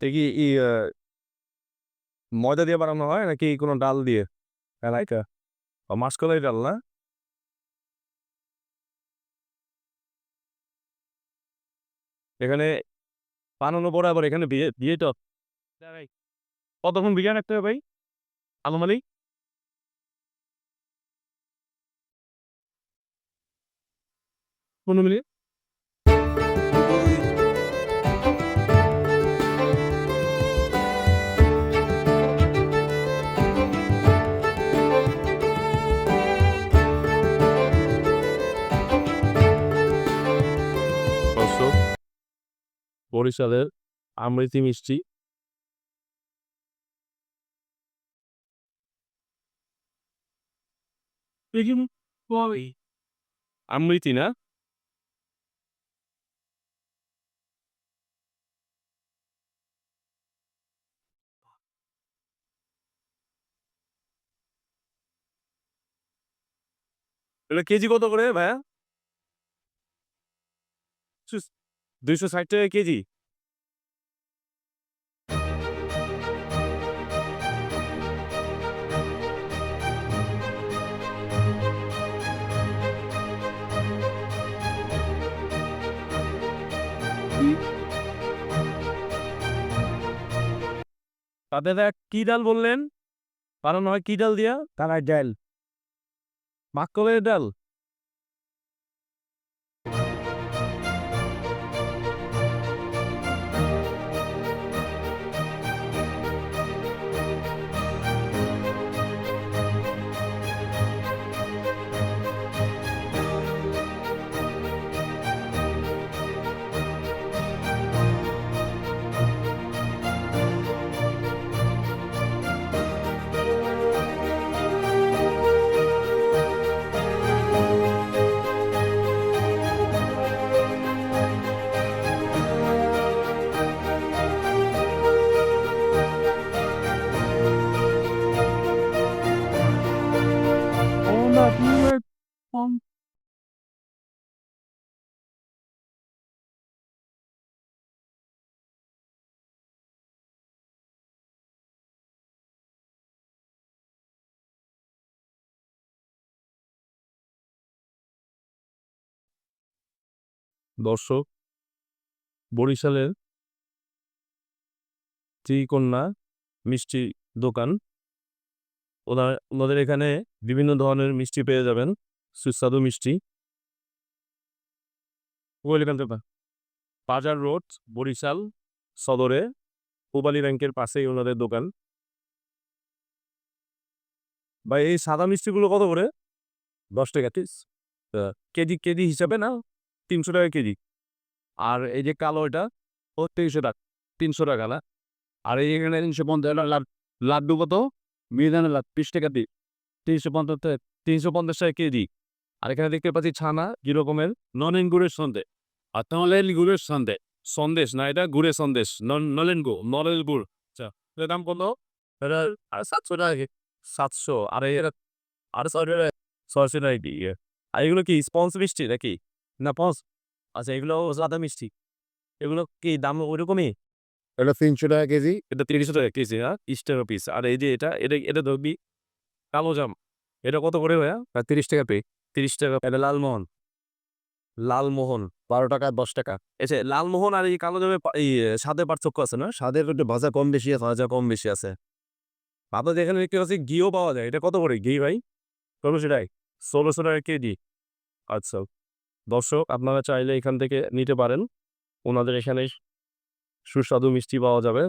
কি ই ময়দা দিয়ে বানানো হয় নাকি কোনো ডাল দিয়ে? এলাকা ও মাসকলাই ডাল, না? এখানে বানানো পরে আবার এখানে বিয়ে বিয়ে তো? কতক্ষণ বিরিয়ানি রাখতে হবে ভাই? আনুমানিক পনেরো মিনিট। বরিশালের আমৃতি মিষ্টি। আমৃতি না? এটা কেজি কত করে ভাইয়া? দুইশো ষাট টাকা কেজি। তাদের এক কি ডাল বললেন? কারণ হয় কি ডাল দিয়া? তারা ডাল। মাকলের ডাল? দর্শক, বরিশালের ত্রিকন্যা মিষ্টি দোকান। ওনার ওনাদের এখানে বিভিন্ন ধরনের মিষ্টি পেয়ে যাবেন, সুস্বাদু মিষ্টি। বাজার রোড, বরিশাল সদরে পূবালী ব্যাংকের পাশেই ওনাদের দোকান। বা এই সাদা মিষ্টিগুলো কত করে? দশ টাকা কেজি কেজি হিসাবে না? তিনশো টাকা কেজি আর এই যে কালো এটা ও তিনশো টাকা তিনশো টাকা না আর এই এখানে তিনশো পঞ্চাশ লাড- লাড্ডু কত মিহিদানা লাড বিশ টাকা দিই তিনশো পঞ্চাশ তিনশো পঞ্চাশ টাকা কেজি আর এখানে দেখতে পাচ্ছি ছানা কি রকমের নলেন গুড়ের সন্দেশ আর নলেন গুড়ের সন্দেশ সন্দেশ না এটা গুড়ের সন্দেশ নলেন গু নলেন গুড় আচ্ছা এটার দাম কত এটা আর সাতশো টাকা সাতশো আর এটা আর ছয়শো টাকা ছয়শো টাকা ইয়ে। আর এগুলো কি স্পঞ্জ মিষ্টি নাকি না পঞ্চ আচ্ছা এগুলো সাদা মিষ্টি। এগুলো কি দাম ওইরকমই এটা তিনশো টাকা কেজি। এটা তিরিশশো টাকা কেজি হ্যাঁ? বিশ টাকা পিস আর এই যে এটা এটা এটা ধরবি কালো জাম। এটা কত করে ভাইয়া? তিরিশ টাকা পে তিরিশ টাকা। এটা লালমোহন। লালমোহন বারো টাকা দশ টাকা। আচ্ছা লালমোহন আর এই কালো জামে এই স্বাদের পার্থক্য আছে না? স্বাদের একটু ভাজা কম বেশি আছে ভাজা কম বেশি আছে। আপনাদের এখানে দেখতে পাচ্ছি ঘিও পাওয়া যায়। এটা কত করে ঘি ভাই? ষোলোশো টাকা ষোলোশো টাকা কেজি। আচ্ছা। দর্শক আপনারা চাইলে এখান থেকে নিতে পারেন। ওনাদের এখানে সুস্বাদু মিষ্টি পাওয়া যাবে।